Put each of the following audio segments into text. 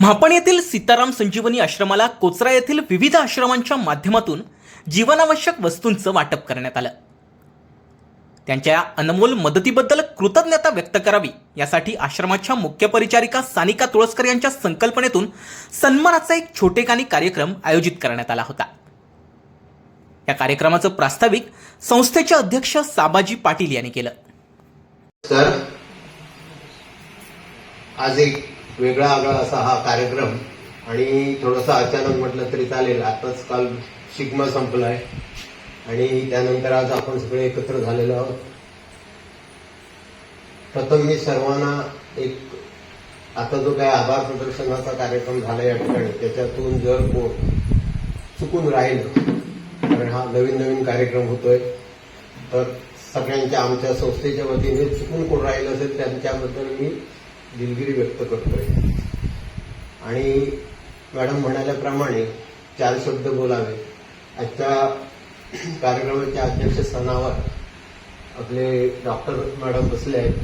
म्हापण येथील सीताराम संजीवनी आश्रमाला कोचरा येथील विविध आश्रमांच्या माध्यमातून जीवनावश्यक वस्तूंचं वाटप करण्यात आलं. त्यांच्या अनमोल मदतीबद्दल कृतज्ञता व्यक्त करावी यासाठी आश्रमाच्या मुख्य परिचारिका सानिका तुळसकर यांच्या संकल्पनेतून सन्मानाचा एक छोटेखानी कार्यक्रम आयोजित करण्यात आला होता. या कार्यक्रमाचं प्रास्ताविक संस्थेचे अध्यक्ष साबाजी पाटील यांनी केलं. आज एक वेगळा आगळा असा हा कार्यक्रम आणि थोडासा अचानक म्हटलं तरी चालेल. आताच काल शिगमा संपलाय. आणि त्यानंतर आज आपण सगळे एकत्र झालेलो आहोत. प्रथम मी सर्वांना एक आता जो काय आभार प्रदर्शनाचा कार्यक्रम झाला या ठिकाणी त्याच्यातून जर कोण चुकून राहिलं कारण हा नवीन नवीन कार्यक्रम होतोय तर सगळ्यांच्या आमच्या संस्थेच्या वतीने चुकून कोण राहिलं असेल त्यांच्याबद्दल मी दिलगिरी व्यक्त करतोय. आणि मॅडम म्हणाल्याप्रमाणे चार शब्द बोलावे. आजच्या कार्यक्रमाच्या अध्यक्षस्थानावर आपले डॉक्टर मॅडम बसले आहेत.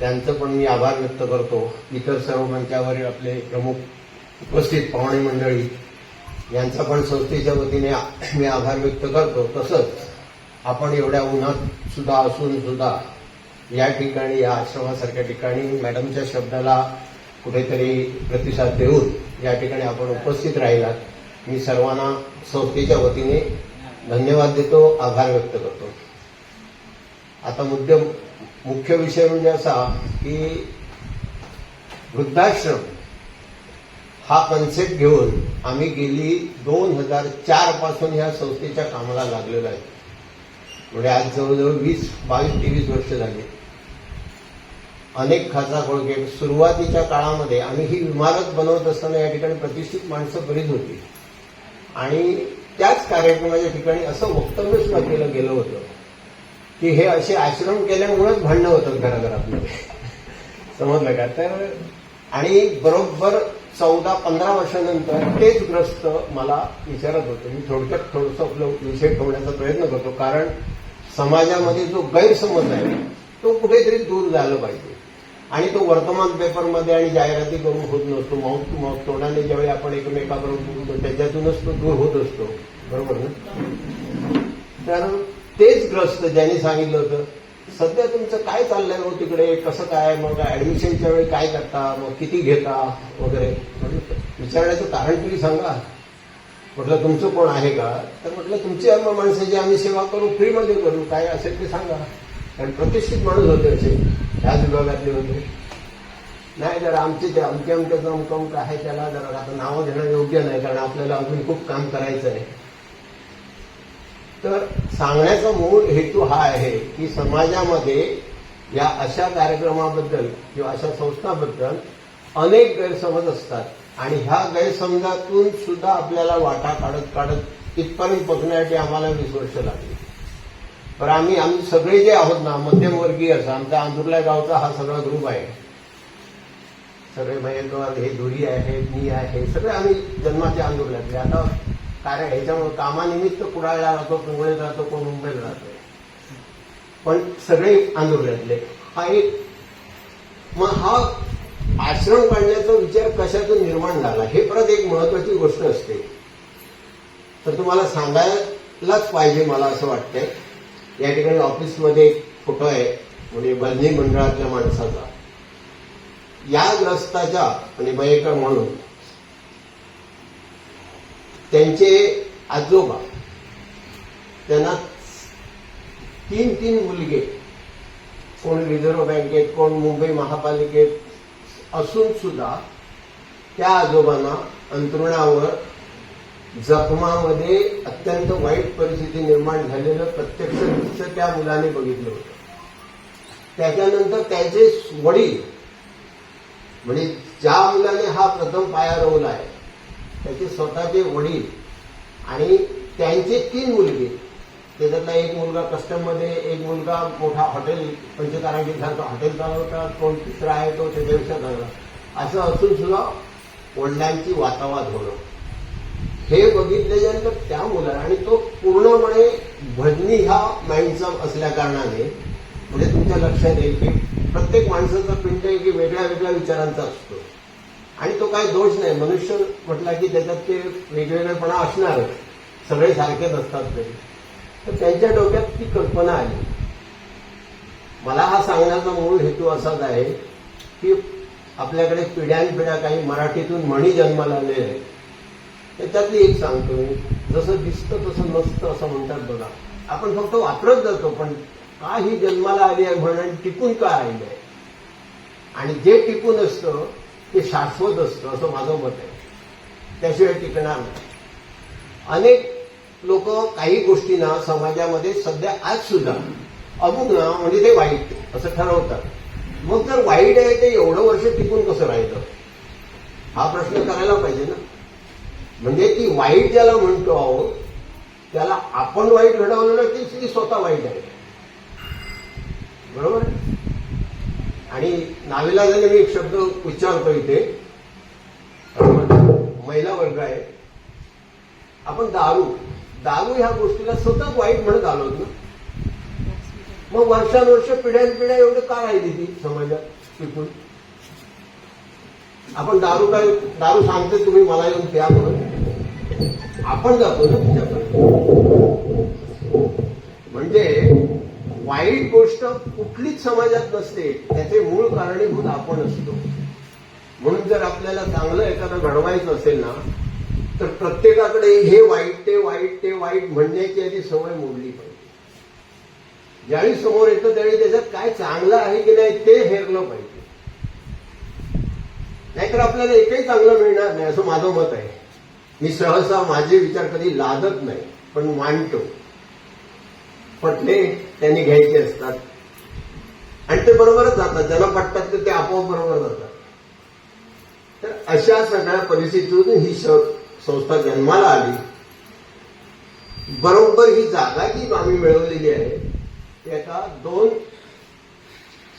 त्यांचं पण मी आभार व्यक्त करतो. इतर सर्व मंचावरील आपले प्रमुख उपस्थित पाहुणे मंडळी यांचा पण संस्थेच्या वतीने मी आभार व्यक्त करतो. तसंच आपण एवढ्या उन्हात सुद्धा असून सुद्धा या ठिकाणी या आश्रमासारख्या ठिकाणी मॅडमच्या शब्दाला कुठेतरी प्रतिसाद देऊन या ठिकाणी आपण उपस्थित राहिलात. मी सर्वांना संस्थेच्या वतीने धन्यवाद देतो आभार व्यक्त करतो. आता मुद्दे मुख्य विषय म्हणजे असा की वृद्धाश्रम हा कन्सेप्ट घेऊन आम्ही गेली दोन हजार चारपासून या संस्थेच्या कामाला लागलेलो आहे. म्हणजे आज जवळजवळ वीस बावीस तेवीस वर्ष झाली. अनेक खाचा खोळके सुरुवातीच्या काळामध्ये आम्ही ही इमारत बनवत असताना या ठिकाणी प्रतिष्ठित माणसं बरीच होती. आणि त्याच कार्यक्रमाच्या ठिकाणी असं वक्तव्य सुद्धा केलं गेलं होतं. की हे असे आश्रम केल्यामुळेच भांडणं होतात घराघरातमध्ये. समजलं का? तर आणि बरोबर चौदा पंधरा वर्षानंतर तेच ग्रस्त मला विचारत होते. मी थोडक्यात थोडंसं आपलं विषय ठेवण्याचा प्रयत्न करतो. कारण समाजामध्ये जो गैरसमज आहे तो कुठेतरी दूर झाला पाहिजे. आणि तो वर्तमान पेपरमध्ये आणि जाहिराती करून होत नसतो. माऊथ टू माऊथ तोंडाने ज्यावेळी आपण एकमेकाबरोबर बोलतो त्याच्यातूनच तो दूर होत असतो. बरोबर ना? तर तेच ग्रस्त ज्यांनी सांगितलं होतं सध्या तुमचं काय चाललंय हो तिकडे? कसं काय मग ऍडमिशनच्या वेळी काय करता? मग किती घेता? वगैरे? विचारण्याचं कारण तुम्ही सांगा. म्हटलं तुमचं कोण आहे का? तर म्हटलं तुमची माणसं माणसाची आम्ही सेवा करू फ्रीमध्ये करू काय असेल ते सांगा. कारण प्रतिष्ठित माणूस होते असे. ह्याच विभागातले होते नाही जर आमचे जे अमके अमक्याचं अमक अमक आहे त्याला जरा आता नावं घेणं योग्य नाही कारण आपल्याला अजून खूप काम करायचं आहे तर सांगण्याचा मूळ हेतू हा आहे की समाजामध्ये या अशा कार्यक्रमाबद्दल किंवा अशा संस्थाबद्दल अनेक गैरसमज असतात. आणि ह्या गैरसमजातून सुद्धा आपल्याला वाटा काढत काढत इथपर्यंत बघण्यासाठी आम्हाला वीस वर्ष लागली. पण आम्ही आम्ही सगळे जे आहोत ना मध्यमवर्गीय असं आमचा आंदुर्ला गावचा हा सगळा ग्रुप आहे. सगळे मयंकर हे धुरी आहे मी आहे सगळे आम्ही जन्माचे आंदोलनातले आता कारण ह्याच्यामुळे कामानिमित्त कुडाळला राहतो पिंगळीत राहतो कोण मुंबईत राहतो. पण सगळे आंदोलनातले हा एक मग हा आश्रम काढण्याचा विचार कशातून निर्माण झाला? हे परत एक महत्वाची गोष्ट असते. तर तुम्हाला सांगायलाच पाहिजे मला असं वाटतंय. या ठिकाणी ऑफिसमध्ये एक फोटो आहे म्हणजे भजनी मंडळातल्या माणसाचा. या ग्रस्ताच्या म्हणजे बयेकर म्हणून त्यांचे आजोबा त्यांना तीन तीन मुलगे कोण रिझर्व्ह बँकेत कोण मुंबई महापालिकेत असून सुद्धा त्या आजोबांना अंतरुणावर जखमामध्ये अत्यंत वाईट परिस्थिती निर्माण झालेलं प्रत्यक्ष दृश्य त्या मुलाने बघितलं होतं. त्याच्यानंतर त्याचे वडील म्हणजे ज्या मुलाने हा प्रथम पाया रोवला आहे त्याचे स्वतःचे वडील आणि त्यांचे तीन मुलगे त्याच्यातला एक मुलगा कस्टममध्ये एक मुलगा मोठा हॉटेल पंचतारांगीसारखं हॉटेल चालवता कोण तिसरा आहे तो त्याच्यापेक्षा चांगला. असं असून सुद्धा वडिलांची वातावाद होणं. हे बघितल्यानंतर त्या मुलाला आणि तो पूर्णपणे भजनी ह्या माइंडचा असल्या कारणाने म्हणजे तुमच्या लक्षात येईल की प्रत्येक माणसाचा पिंड आहे की वेगळ्या वेगळ्या विचारांचा असतो. आणि तो काही दोष नाही. मनुष्य म्हटला की त्याच्यात ते वेगवेगळेपणा असणारच सगळे सारखेच असतात तरी तर त्यांच्या डोक्यात ती कल्पना आली. मला हा सांगण्याचा मूळ हेतू असाच आहे की आपल्याकडे पिढ्यानपिढ्या काही मराठीतून म्हणी जन्माला आले आहेत. त्याच्यातली एक सांगतो मी. जसं दिसतं तसं नसतं असं म्हणतात बघा. आपण फक्त वापरत जातो पण का ही जन्माला आली आहे म्हणून टिकून का राहिली आहे? आणि जे टिकून असतं ते शाश्वत असतं असं माझं मत आहे. त्याशिवाय टिकणार नाही. अनेक लोक काही गोष्टींना समाजामध्ये सध्या आज सुद्धा अमुक ना म्हणजे ते वाईट असं ठरवतात. मग जर वाईट आहे ते एवढं वर्ष टिकून कसं राहिलं? हा प्रश्न करायला पाहिजे ना. म्हणजे ती वाईट ज्याला म्हणतो आहोत त्याला आपण वाईट घडवलं ना ती ती स्वतः वाईट आहे. बरोबर? आणि आणि नाविलाजाने मी एक शब्द उच्चारतो इथे महिला वर्ग आहे आपण दारू दारू ह्या गोष्टीला सतत वाईट म्हणत आलो ना? मग वर्षानुवर्ष पिढ्यानपिढ्या एवढं का राहिली ती समाजात? टिकून आपण दारू काय दारू सांगते तुम्ही मला येऊन प्या म्हणून. आपण जातो ना तुझ्याकडे. म्हणजे वाईट गोष्ट कुठलीच समाजात नसते त्याचे मूळ कारणीभूत आपण असतो. म्हणून जर आपल्याला चांगलं एखादं घडवायचं असेल ना तर प्रत्येकाकडे हे वाईट ते वाईट ते वाईट म्हणण्याची आधी सवय मोडली पाहिजे. ज्यावेळी समोर येतं त्यावेळी त्याच्यात काय चांगलं आहे की नाही ते हेरलं पाहिजे. नाहीतर आपल्याला एकही चांगलं मिळणार नाही असं माझं मत आहे. मी सहसा माझे विचार कधी लादत नाही पण मांडतो. पटले त्यांनी घ्यायचे असतात. आणि ते बरोबरच जातात. ज्याला पटतात ते- ते आपोआप बरोबर जातात. तर अशा सगळ्या परिस्थितीतून ही श- संस्था जन्माला आली. बरोबर ही जागा जी आम्ही मिळवलेली आहे ती आता दोन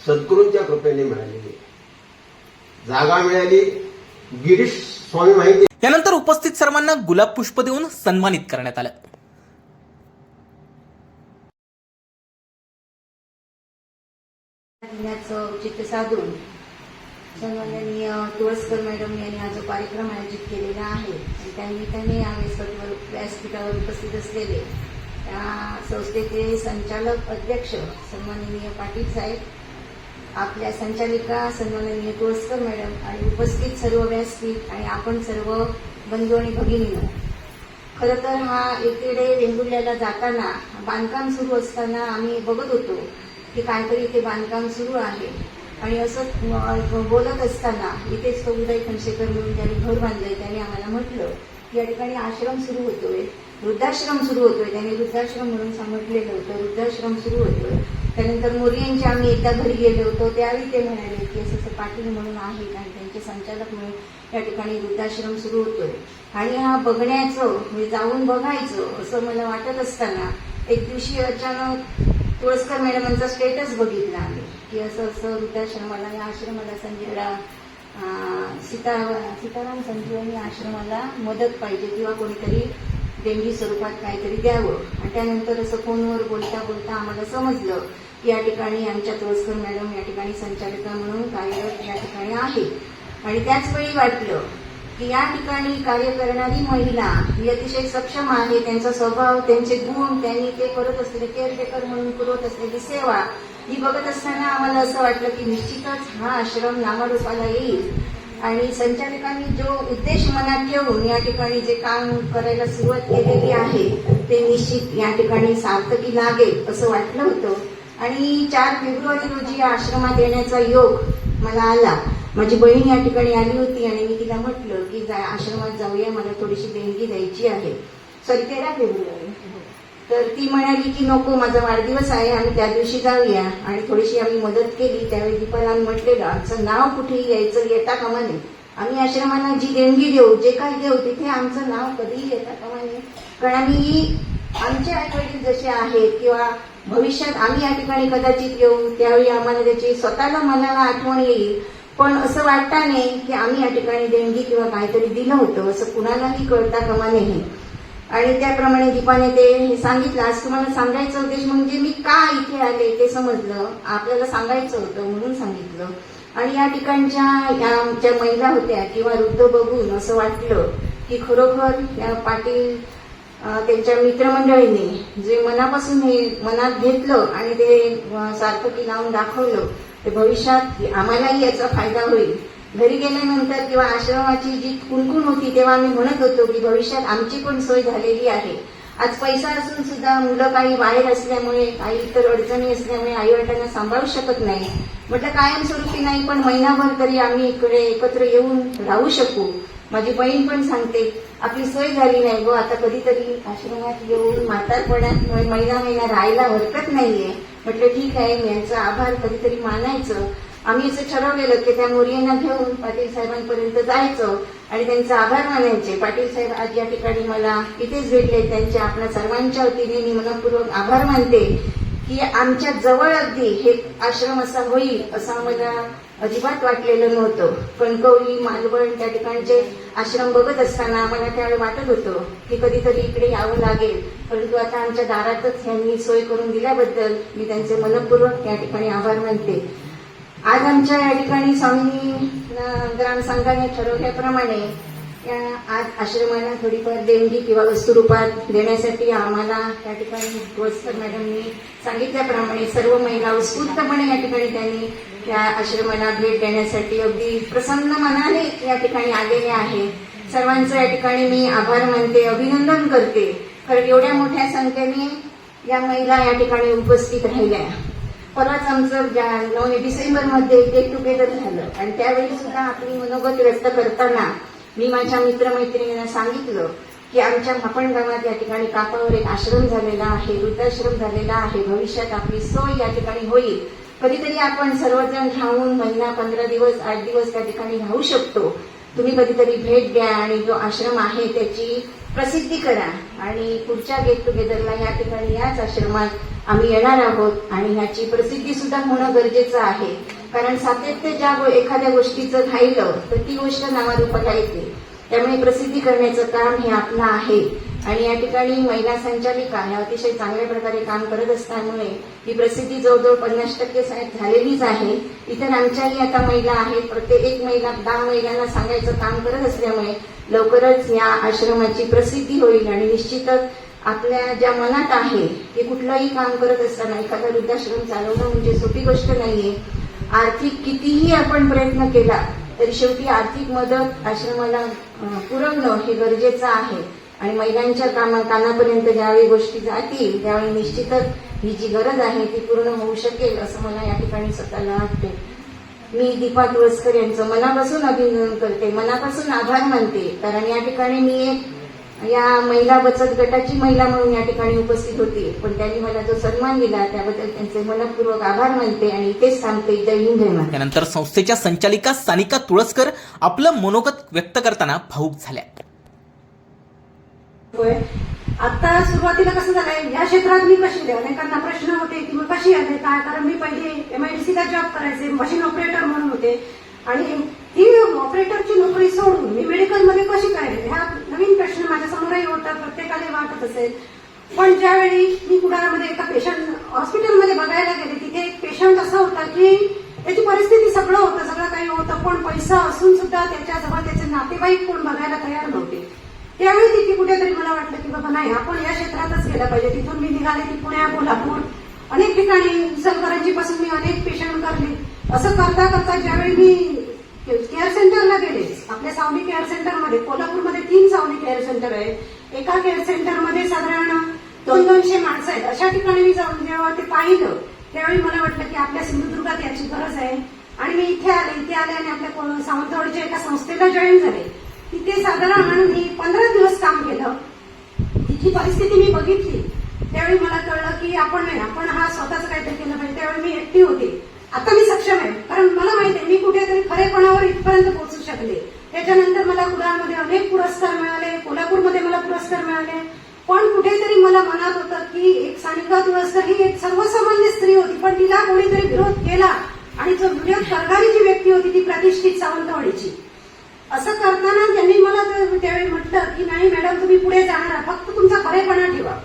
सद्गुरूंच्या कृपेने मिळालेली आहे. जागा मिळाली. गिरीश स्वामी माहिती. यानंतर उपस्थित सर्वांना गुलाब पुष्प देऊन सन्मानित करण्यात आलं. दिनाचं औचित्य साधून सन्माननीय तुळसकर मॅडम यांनी हा जो कार्यक्रम आयोजित केलेला आहे आणि त्यानिमित्ताने आम्ही सर्व व्यासपीठावर उपस्थित असलेले त्या संस्थेचे संचालक अध्यक्ष सन्माननीय पाटील साहेब आपल्या संचालिका सन्माननीय तुळसकर मॅडम आणि उपस्थित सर्व व्यासपीठ आणि आपण सर्व बंधू आणि भगिनीनं. खरं तर हा एकेडे वेंगुर्ल्याला जाताना बांधकाम सुरू असताना आम्ही बघत होतो की काहीतरी इथे बांधकाम सुरू आहे. आणि असं बोलत असताना इथेच तो उदय खंडशेकर म्हणून ज्यांनी घर बांधलंय त्यांनी आम्हाला म्हटलं की या ठिकाणी आश्रम सुरू होतोय वृद्धाश्रम सुरू होतोय. त्यांनी वृद्धाश्रम म्हणून सांगितलेलं होतं वृद्धाश्रम सुरू होतोय. त्यानंतर मोरी यांच्या आम्ही एकदा घरी गेलो होतो. त्यावेळी ते म्हणाले की असं पाटील म्हणून आहे आणि त्यांचे संचालक म्हणून या ठिकाणी वृद्धाश्रम सुरू होतोय. आणि हा बघण्याचं म्हणजे जाऊन बघायचं असं मला वाटत असताना एक दिवशी अचानक तुळसकर मॅडमांचा स्टेटस बघितला आम्ही की असं असं वृद्धाश्रमाला या आश्रमाला संजयला सीता सीताराम संजीवनी आश्रमाला मदत पाहिजे किंवा कोणीतरी देणगी स्वरूपात काहीतरी द्यावं. आणि त्यानंतर असं फोनवर बोलता बोलता आम्हाला समजलं या ठिकाणी आमच्या तुळसकर मॅडम या ठिकाणी संचालिका म्हणून कार्यरत या ठिकाणी आहे. आणि त्याचवेळी वाटलं की या ठिकाणी कार्य करणारी महिला ही अतिशय सक्षम आहे. त्यांचा स्वभाव त्यांचे गुण त्यांनी ते करत असलेले केअरटेकर म्हणून पुरवत असलेली सेवा ही बघत असताना आम्हाला असं वाटलं की निश्चितच हा आश्रम नावारूपाला येईल. आणि संचालकांनी जो उद्देश मनात ठेवून या ठिकाणी जे काम करायला सुरुवात केलेली आहे ते निश्चित या ठिकाणी सार्थकी लागेल असं वाटलं होतं. आणि चार फेब्रुवारी रोजी या आश्रमात येण्याचा योग मला आला. माझी बहीण या ठिकाणी आली होती आणि मी तिला म्हटलं की जा आश्रमात जाऊया मला थोडीशी देणगी द्यायची आहे. सॉरी तेरा फेब्रुवारी. तर ती म्हणाली की नको माझा वाढदिवस आहे आम्ही त्या दिवशी जाऊया. आणि थोडीशी आम्ही मदत केली. त्यावेळी दीपाला आम्ही म्हटलेलं आमचं नाव कुठेही यायचं येता कामा नये. आम्ही आश्रमाला जी देणगी देऊ जे काही देऊ तिथे आमचं नाव कधीही येता कामा नये. कारण आम्ही आमचे आईवडील जसे आहेत किंवा भविष्यात आम्ही या ठिकाणी कदाचित येऊ त्यावेळी आम्हाला त्याची स्वतःला मनाला आठवण येईल. पण असं वाटता नाही की आम्ही या ठिकाणी देणगी किंवा काहीतरी दिलं होतं असं कुणालाही कळता कामा नये. आणि त्याप्रमाणे दीपाने ते हे सांगितलं आज तुम्हाला सांगायचं उद्देश म्हणजे मी का इथे आले ते समजलं आपल्याला सांगायचं होतं म्हणून सांगितलं. आणि या ठिकाणच्या या ज्या महिला होत्या किंवा वृद्ध बघून असं वाटलं की खरोखर या पाटील त्यांच्या मित्रमंडळीने जे मनापासून हे मनात घेतलं आणि ते अं, सार्थकी लावून दाखवलं ते भविष्यात आम्हालाही याचा फायदा होईल. घरी गेल्यानंतर किंवा आश्रमाची जी कुणकुण होती तेव्हा आम्ही म्हणत होतो की भविष्यात आमची पण सोय झालेली आहे. आज पैसा असून सुद्धा मुलं काही बाहेर असल्यामुळे काही इतर अडचणी असल्यामुळे आईवडिलांना सांभाळू शकत नाही. म्हटलं कायमस्वरूपी नाही पण महिनाभर तरी आम्ही इकडे एकत्र येऊन राहू शकू. माझी बहीण पण सांगते आपली सोय झाली नाही गो आता कधीतरी आश्रमात येऊन म्हातारपणात महिना महिना राहायला हरकत नाहीये. म्हटलं ठीक आहे मी यांचा आभार कधीतरी मानायचं. आम्ही असं ठरवलेलं की त्या मोरियांना घेऊन पाटील साहेबांपर्यंत जायचं आणि त्यांचा आभार मानायचे. पाटील साहेब आज या ठिकाणी मला इथेच भेटले. त्यांच्या आपल्या सर्वांच्या वतीने मी मनपूर्वक आभार मानते की आमच्या जवळ अगदी हे आश्रम असा होईल असा मला अजिबात वाटलेलं नव्हतं. कणकवली मालवण त्या ठिकाणचे आश्रम बघत असताना आम्हाला त्यावेळी वाटत होतं की कधीतरी इकडे यावं लागेल. परंतु आता आमच्या दारातच यांनी सोय करून दिल्याबद्दल मी त्यांचे मनपूर्वक या ठिकाणी आभार मानते. आज आमच्या या ठिकाणी स्वामी ग्रामसंघाने ठरवल्याप्रमाणे त्या आज आश्रमाला थोडीफार देणगी किंवा वस्तुरूपात देण्यासाठी आम्हाला त्या ठिकाणी गोस्कर मॅडमनी सांगितल्याप्रमाणे सर्व महिला उत्स्फूर्तपणे या ठिकाणी त्यांनी त्या आश्रमाला भेट देण्यासाठी अगदी प्रसन्न मनाने या ठिकाणी आलेले आहे. सर्वांचं या ठिकाणी मी आभार मानते अभिनंदन करते. कारण एवढ्या मोठ्या संख्येने या महिला या ठिकाणी उपस्थित राहिल्या. परवाच आमचं ज्या नऊ डिसेंबरमध्ये गेट टुगेदर झालं. आणि त्यावेळी सुद्धा आपली मनोगत व्यक्त करताना मी माझ्या मित्रमैत्रिणींना सांगितलं की आमच्या भापण गावात या ठिकाणी कापावर एक आश्रम झालेला आहे वृद्धाश्रम झालेला आहे. भविष्यात आपली सोय या ठिकाणी होईल. कधीतरी आपण सर्वजण राहून महिना पंधरा दिवस आठ दिवस त्या ठिकाणी राहू शकतो. तुम्ही कधीतरी भेट द्या आणि जो आश्रम आहे त्याची प्रसिद्धी करा. आणि पुढच्या गेट टुगेदरला या ठिकाणी याच आश्रमात आम्ही येणार आहोत आणि ह्याची प्रसिद्धी सुद्धा होणं गरजेचं आहे. कारण सातत्य ज्या एखाद्या गोष्टीचं राहिलं तर ती गोष्ट नावारूपाला येते. त्यामुळे प्रसिद्धी करण्याचं काम हे आपलं आहे. आणि या ठिकाणी महिला संचालिका ह्या अतिशय चांगल्या प्रकारे काम करत असल्यामुळे ही प्रसिद्धी जवळजवळ पन्नास टक्के साहेब झालेलीच आहे. इतर आमच्याही आता महिला आहेत. प्रत्येक एक महिला दहा महिलांना सांगायचं काम करत असल्यामुळे लवकरच या आश्रमाची प्रसिद्धी होईल. आणि निश्चितच आपल्या ज्या मनात आहे हे कुठलंही काम करत असताना एखादा वृद्धाश्रम चालवणं म्हणजे सोपी गोष्ट नाहीये. आर्थिक कितीही आपण प्रयत्न केला तरी शेवटी आर्थिक मदत आश्रमाला पुरवणं हे गरजेचं आहे. आणि महिलांच्या कामा कानापर्यंत ज्यावेळी गोष्टी जातील त्यावेळी निश्चितच ही जी गरज आहे ती पूर्ण होऊ शकेल असं मला या ठिकाणी स्वतःला वाटते मी दीपा तुळसकर यांचं मनापासून अभिनंदन करते मनापासून आभार मानते कारण या ठिकाणी मी एक या महिला बचत गटाची महिला म्हणून या ठिकाणी उपस्थित होती. पण त्यांनी मला जो सन्मान दिला त्याबद्दल त्यांचे मनपूर्वक आभार मानते आणि इथेच थांबते. जय हिंद जय. त्यानंतर संस्थेच्या संचालिका सानिका तुळसकर आपलं मनोगत व्यक्त करताना भाऊक झाल्या. आता सुरुवातीला कसं झालंय या क्षेत्रात मी कशी अनेकांना प्रश्न होते की मग कशी आले काय? कारण मी पहिले एमआयडीसीला जॉब करायचे मशीन ऑपरेटर म्हणून होते. आणि ती ऑपरेटरची नोकरी सोडून मी मेडिकलमध्ये कशी काय ह्या नवीन प्रश्न माझ्या समोरही होता प्रत्येकाला वाटत असेल. पण ज्यावेळी मी कुडाळमध्ये एका पेशंट हॉस्पिटलमध्ये बघायला गेले तिथे एक पेशंट असा होता की त्याची परिस्थिती सगळं होतं सगळं काही होतं पण पैसा असून सुद्धा त्याच्याजवळ त्याचे नातेवाईक कोण बघायला तयार नव्हते. त्यावेळी तिथे कुठेतरी मला वाटलं की बाबा नाही आपण या क्षेत्रातच गेलं पाहिजे. तिथून मी निघाले की पुण्या कोल्हापूर अनेक ठिकाणी इचलकरंजी पासून मी अनेक पेशंट करली. असं करता करता ज्यावेळी मी केअर सेंटरला गेले आपल्या सावली केअर सेंटरमध्ये कोल्हापूरमध्ये तीन सावली केअर सेंटर आहेत. एका केअर सेंटरमध्ये साधारण दोन दोनशे माणसं आहेत. अशा ठिकाणी मी जाऊन जेव्हा ते पाहिलं त्यावेळी मला वाटलं की आपल्या सिंधुदुर्गात याची गरज आहे. आणि मी इथे आले इथे आले आणि आपल्या सावंतवाडीच्या एका संस्थेला जॉईन झाले. तिथे साधारण मी पंधरा दिवस काम केलं. तिची परिस्थिती मी बघितली. त्यावेळी मला कळलं की आपण नाही आपण हा स्वतःच काहीतरी केलं पाहिजे. त्यावेळी मी एकटी होते. आता मी सक्षम आहे. कारण मला माहिती आहे मी कुठेतरी खरेपणावर इथपर्यंत पोहोचू शकले. त्याच्यानंतर मला कुडाळमध्ये अनेक पुरस्कार मिळाले कोल्हापूरमध्ये मला पुरस्कार मिळाले. पण कुठेतरी मला मनात होतं की एक सानिका तुळसकर ही एक सर्वसामान्य स्त्री होती. पण तिला कोणीतरी विरोध केला आणि जो विरोध करणारी जी व्यक्ती होती ती प्रतिष्ठित सावंतवाडीची. असं करताना त्यांनी मला त्यावेळी म्हटलं की नाही मॅडम तुम्ही पुढे जाणार फक्त तुमचा खरेपणा ठेवा.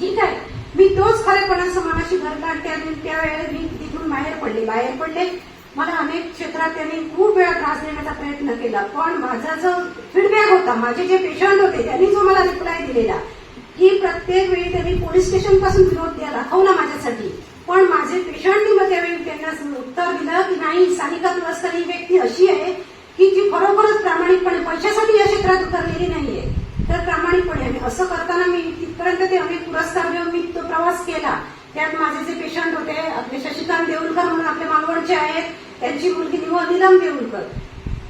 ठीक आहे. मी तोच खरेपणा समानाशी भरला काढते आणि त्यावेळेला मी बाहेर पडले बाहेर पडले. मला अनेक क्षेत्रात त्यांनी खूप वेळा त्रास देण्याचा प्रयत्न केला पण माझा जो फीडबॅक होता माझे जे पेशंट होते त्यांनी जो मला रिप्लाय दिलेला की प्रत्येक वेळी त्यांनी पोलीस स्टेशनपासून विरोध दाखवला माझ्यासाठी. पण माझे पेशंटनी मग त्यावेळी त्यांना उत्तर दिलं की नाही सानिका तुळसकर ही व्यक्ती अशी आहे की जी खरोखरच प्रामाणिकपणे पैशासाठी या क्षेत्रात उतरलेली नाहीये. तर प्रामाणिकपणे आणि असं करताना मी तिथपर्यंत ते अनेक पुरस्कार घेऊन मी तो प्रवास केला. त्यात माझे जे पेशंट होते आपले शशिकांत देऊलकर म्हणून आपले मालवणचे आहेत त्यांची मुलगी किंवा निलम देऊळकर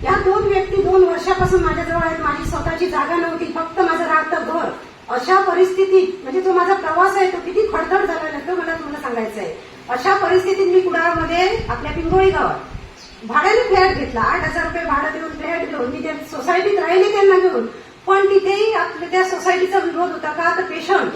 या दोन व्यक्ती दोन वर्षापासून माझ्याजवळ आहेत. माझी स्वतःची जागा नव्हती फक्त माझं राहतं घर. अशा परिस्थितीत म्हणजे जो माझा प्रवास आहे तो किती खडखड झालेला आहे तो मला तुम्हाला सांगायचं आहे. अशा परिस्थितीत मी कुडाळमध्ये आपल्या पिंगोळी गावात भाड्याने फ्लॅट घेतला. आठ हजार रुपये भाडं देऊन फ्लॅट घेऊन मी त्या सोसायटीत राहिले त्यांना घेऊन. पण तिथेही आपल्या त्या सोसायटीचा विरोध होता का? तर पेशंट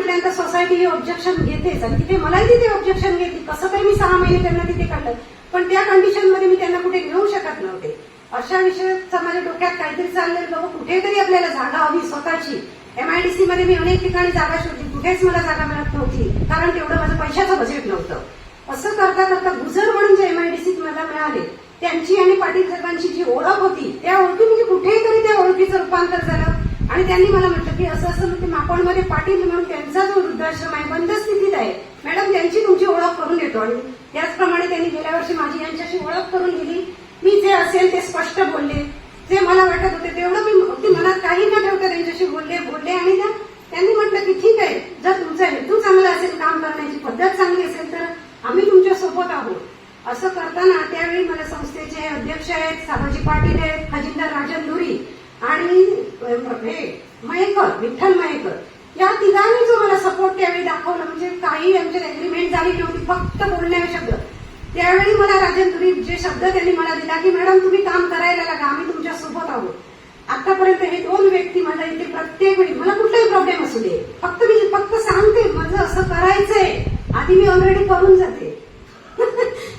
म्हटल्यानंतर सोसायटी हे ऑब्जेक्शन घेतेच आणि तिथे मलाही तिथे ऑब्जेक्शन घेतली कसं तरी मी सहा महिने त्यांना तिथे काढलं. पण त्या कंडिशनमध्ये मी त्यांना कुठे घेऊ शकत नव्हते. अशा विषयाचा माझ्या डोक्यात काहीतरी चाललंय. बाबा कुठेतरी आपल्याला जागा हवी स्वतःची. एमआयडीसी मध्ये मी अनेक ठिकाणी जागा शोधली. कुठेच मला जागा मिळत नव्हती. कारण तेवढं माझं पैशाचं बजेट नव्हतं. असं करता करता गुजर म्हणून जे एमआयडीसीत मला मिळाले त्यांची आणि पाटील साहेबांची जी ओळख होती त्या ओळखी म्हणजे कुठेतरी त्या ओळखीचं रूपांतर झालं. आणि त्यांनी मला म्हटलं की असं असं म्हणजे मापणमध्ये पाटील म्हणून त्यांचा जो वृद्धाश्रम आहे बंद स्थितीत आहे. मॅडम त्यांची तुमची ओळख करून देतो. आणि त्याचप्रमाणे त्यांनी गेल्या वर्षी माझी यांच्याशी ओळख करून दिली. मी जे असेल ते स्पष्ट बोलले. जे मला वाटत होते तेवढं मी अगदी मनात काही न ठेवता त्यांच्याशी बोलले बोलले आणि त्या- त्यांनी म्हटलं की ठीक आहे जर तुमचा हेतू चांगला असेल काम करण्याची पद्धत चांगली असेल तर आम्ही तुमच्यासोबत आहोत असं करताना त्यावेळी मला संस्थेचे अध्यक्ष आहेत सामाजी पाटील आहेत खजिनदार राजन धुरी आणि अं, हे मयेकर विठ्ठल मयेकर या तिघांनी जो मला सपोर्ट त्यावेळी दाखवला म्हणजे काही आमच्यात अग्रीमेंट झाली नव्हती फक्त बोलण्या शब्द त्यावेळी मला राजन धुरी जे शब्द त्यांनी मला दिला की मॅडम तुम्ही काम करायला लागा आम्ही तुमच्यासोबत आहोत आतापर्यंत हे दोन व्यक्ती माझ्या इथे प्रत्येक वेळी मला कुठलाही प्रॉब्लेम असू दे फक्त मी फक्त सांगते माझं असं करायचंय आधी मी ऑलरेडी करून जाते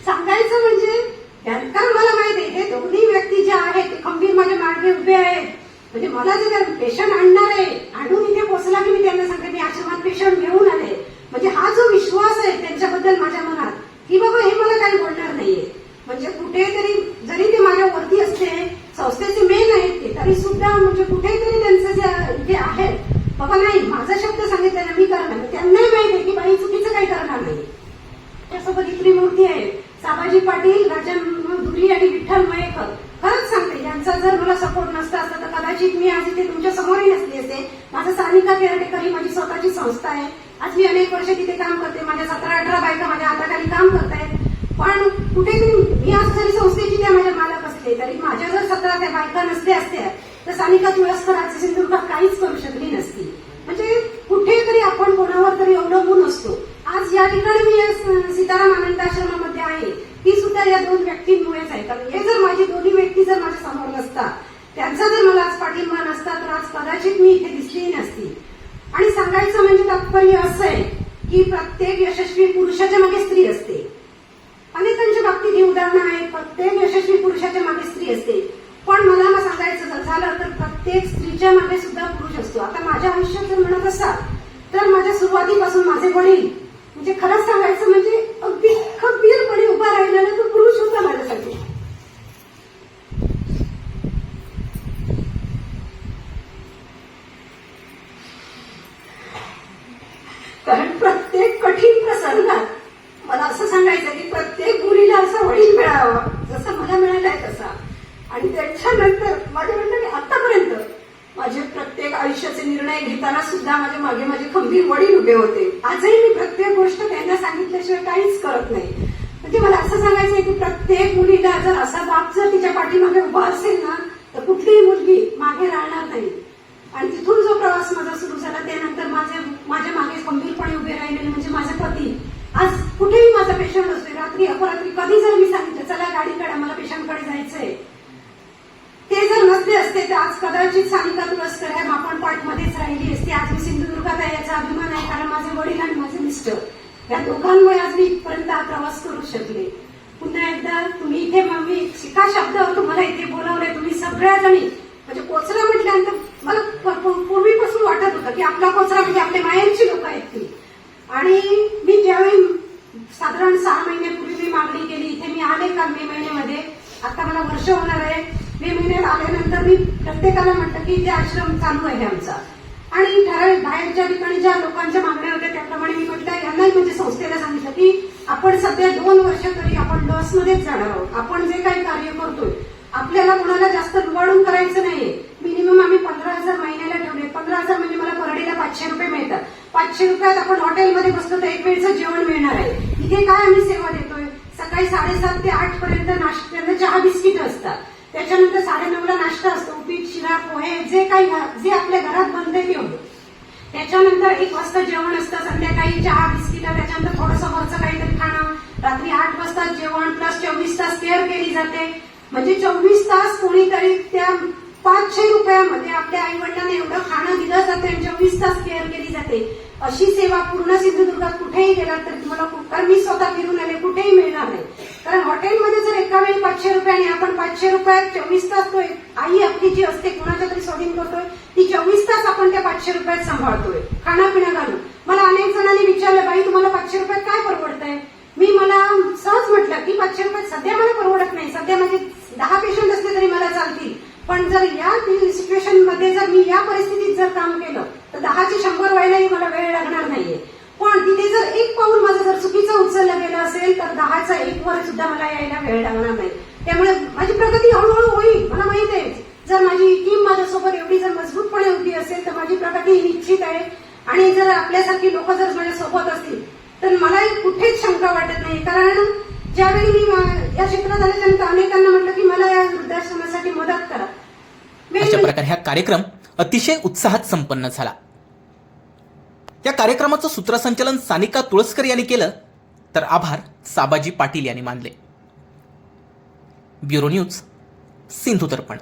सांगायचं म्हणजे त्या- कारण मला माहिती आहे हे दोन्ही आहे ते खंबीर माझ्या मागे उभे आहेत म्हणजे मला जे पेशंट आणणार आहे आणून इथे पोहोचला की मी त्यांना सांगते मी आश्रमात पेशंट घेऊन आले. म्हणजे हा जो विश्वास आहे त्यांच्याबद्दल माझ्या मनात की बाबा हे मला काही बोलणार नाहीये. म्हणजे कुठेतरी जरी ते माझ्या वरती असते संस्थेचे मेन आहेत ते तरी सुद्धा म्हणजे कुठेतरी त्यांचं जे जे आहे बाबा नाही माझा शब्द सांगितलेला मी करणार त्यांनाही माहिती आहे की बाई चुकीचं काही करणार नाही. त्यासोबत ही मूर्ती आहे साबाजी पाटील राजन धुरी आणि विठ्ठल मयेकर. जर मला सपोर्ट नसता असता तर कदाचित मी आज इथे तुमच्या समोरही नसली असते माझं सानिका केअरटेकर ही माझी स्वतःची संस्था आहे. आज मी अनेक वर्ष तिथे काम करते. माझ्या सतरा अठरा बायका माझ्या हाताखाली काम करतायत. पण कुठे मी आज जरी संस्थेची त्या माझ्या मालक असले तरी माझ्या जर सतरा त्या बायका नसल्या असत्या तर सानिका तुळस्कर आज सिंधुदुर्गात काहीच करू शकली नसती. म्हणजे कुठेतरी आपण कोणावर तरी अवलंबून असतो. आज या ठिकाणी मी सीताराम आनंद आश्रमामध्ये आहे. ती सुद्धा या दोन व्यक्तींमुळेच आहे. कारण हे जर माझी दोन्ही व्यक्ती जर माझ्यासमोर नसता त्यांचा जर मला आज पाठिंबा नसता तर आज कदाचित मी इथे दिसली नसती. आणि सांगायचं म्हणजे तात्पर्य असं आहे की प्रत्येक यशस्वी पुरुषाच्या मागे स्त्री असते. अनेकांच्या बाबतीत ही उदाहरणं आहेत प्रत्येक यशस्वी पुरुषाच्या मागे स्त्री असते. पण मला मग सांगायचं झालं तर प्रत्येक स्त्रीच्या मागे सुद्धा पुरुष असतो. आता माझ्या आयुष्यात जर म्हणत असाल तर माझ्या सुरुवातीपासून माझे वडील म्हणजे खरंच सांगायचं म्हणजे अगदी खबीर उभा राहिलेला तो पुरुष होता माझ्यासाठी. कारण प्रत्येक कठीण प्रसंगात मला असं सांगायचं की प्रत्येक मुलीला असा वडील मिळावा जसा मला मिळालाय तसा. आणि त्याच्यानंतर माझ्या म्हणणं आतापर्यंत माझे प्रत्येक आयुष्याचे निर्णय घेताना सुद्धा माझ्या मागे माझे खंबीर वडील उभे होते. आजही मी प्रत्येक गोष्ट त्यांना सांगितल्याशिवाय काहीच करत नाही. असं सांगायचं आहे की प्रत्येक मुलीला जर असा बाप जर तिच्या पाठीमागे उभा असेल ना तर कुठलीही मुलगी मागे राहणार नाही. आणि तिथून जो प्रवास माझा सुरू झाला त्यानंतर माझे माझ्या मागे खंबीरपणे उभे राहिलेले म्हणजे माझे पती. आज कुठेही माझा पेशंट असतोय रात्री अपरात्री कधी जर मी सांगितलं चला गाडी काढा मला पेशंटकडे जायचंय. ते जर नसले असते तर आज कदाचित सानिका तुळसकर ह्या मापण मध्येच राहिली असती. आज मी सिंधुदुर्गात आहे याचा अभिमान आहे कारण माझे वडील आणि माझे मिस्टर या दोघांमुळे आज मी इथपर्यंत हा प्रवास करू शकले. पुन्हा एकदा तुम्ही इथे मग मी एका शब्द तुम्हाला इथे बोलावलाय तुम्ही सगळ्या जणी. म्हणजे कोचरा म्हटल्यानंतर मला प- पूर्वीपासून वाटत होतं की आपला कोचरा म्हणजे आपले मायांची लोक आहेत ती. आणि मी ज्यावेळी साधारण सहा महिन्यापूर्वी मी मागणी केली इथे मी आले का मे महिन्यामध्ये? आता मला वर्ष होणार आहे. मे महिन्यात आल्यानंतर मी प्रत्येकाला म्हटलं की इथे आश्रम चालू आहे आमचा. आणि ठराविक बाहेरच्या ठिकाणी ज्या लोकांच्या मागण्या होत्या त्याप्रमाणे मी म्हटलं यांनाही म्हणजे संस्थेला सांगितलं की आपण सध्या दोन वर्ष तरी आपण लॉसमध्येच जाणार आहोत. आपण जे काही कार्य करतोय आपल्याला कुणाला जास्त लुबाडून करायचं नाहीये. मिनिमम आम्ही पंधरा हजार महिन्याला ठेवले. पंधरा हजार म्हणजे मला पर डेला पाचशे रुपये मिळतात. पाचशे रुपयात आपण हॉटेलमध्ये बसलो तर एक वेळचं जेवण मिळणार आहे. इथे काय आम्ही सेवा देतोय? सकाळी साडेसात ते आठ पर्यंत नाश्त्याला चहा बिस्किट असतात. त्याच्यानंतर साडेनऊला नाश्ता असतो. उपीट शिरा पोहे जे काही जे आपल्या घरात बनते ते होतं. त्याच्यानंतर एक वाजता जेवण असतं संध्याकाळी चहा बिस्किट त्याच्यानंतर थोडंसं वरचं काहीतरी खाणं. रात्री आठ वाजता जेवण प्लस चोवीस तास केअर केली जाते. म्हणजे चोवीस तास कोणीतरी त्या पाचशे रुपयामध्ये आपल्या आई वडिलांना एवढं खाणं दिलं जातं आणि चोवीस तास केअर केली जाते. अशी सेवा पूर्ण सिंधुदुर्गात कुठेही गेला तर तुम्हाला कु- मी स्वतः फिरून आले कुठेही मिळणार नाही. कारण हॉटेलमध्ये जर एका वेळी पाचशे रुपयाने आपण पाचशे रुपयात चोवीस तास तो आई आपली जी असते कुणाच्या तरी स्वाधीन करतोय ती चोवीस तास आपण त्या पाचशे रुपयात सांभाळतोय. खाणापिणं घालून. मला अनेक जणांनी विचारलं बाई तुम्हाला पाचशे रुपयात काय परवडतंय? मी मला सहज म्हटलं की पाचशे रुपयात सध्या मला परवडत नाही. सध्या माझे दहा पेशंट असले तरी मला चालतील. पण जर या सिच्युएशनमध्ये जर मी या परिस्थितीत जर काम केलं तर दहाचे शंभर व्हायलाही मला वेळ लागणार नाहीये पण तिथे जर एक पाऊल माझं जर चुकीचं उचललं गेलं असेल तर दहाचा एक वर सुद्धा मला यायला वेळ लागणार नाही. त्यामुळे माझी प्रगती हळूहळू होईल मला माहीत आहे. जर माझी टीम माझ्यासोबत एवढी जर मजबूतपणे उभी असेल तर माझी प्रगती निश्चित आहे. आणि जर आपल्यासारखी लोक जर माझ्यासोबत असतील तर मला कुठेच शंका वाटत नाही. कारण ज्यावेळी मी या क्षेत्रात आल्याच्यानंतर अनेकांना म्हटलं की मला या वृद्धाश्रमासाठी मदत करा. अशा प्रकारे हा कार्यक्रम अतिशय उत्साहात संपन्न झाला. या कार्यक्रमाचं सूत्रसंचालन सानिका तुळसकर यांनी केलं. तर आभार साबाजी पाटील यांनी मानले. Bureau news Sindhudarpan.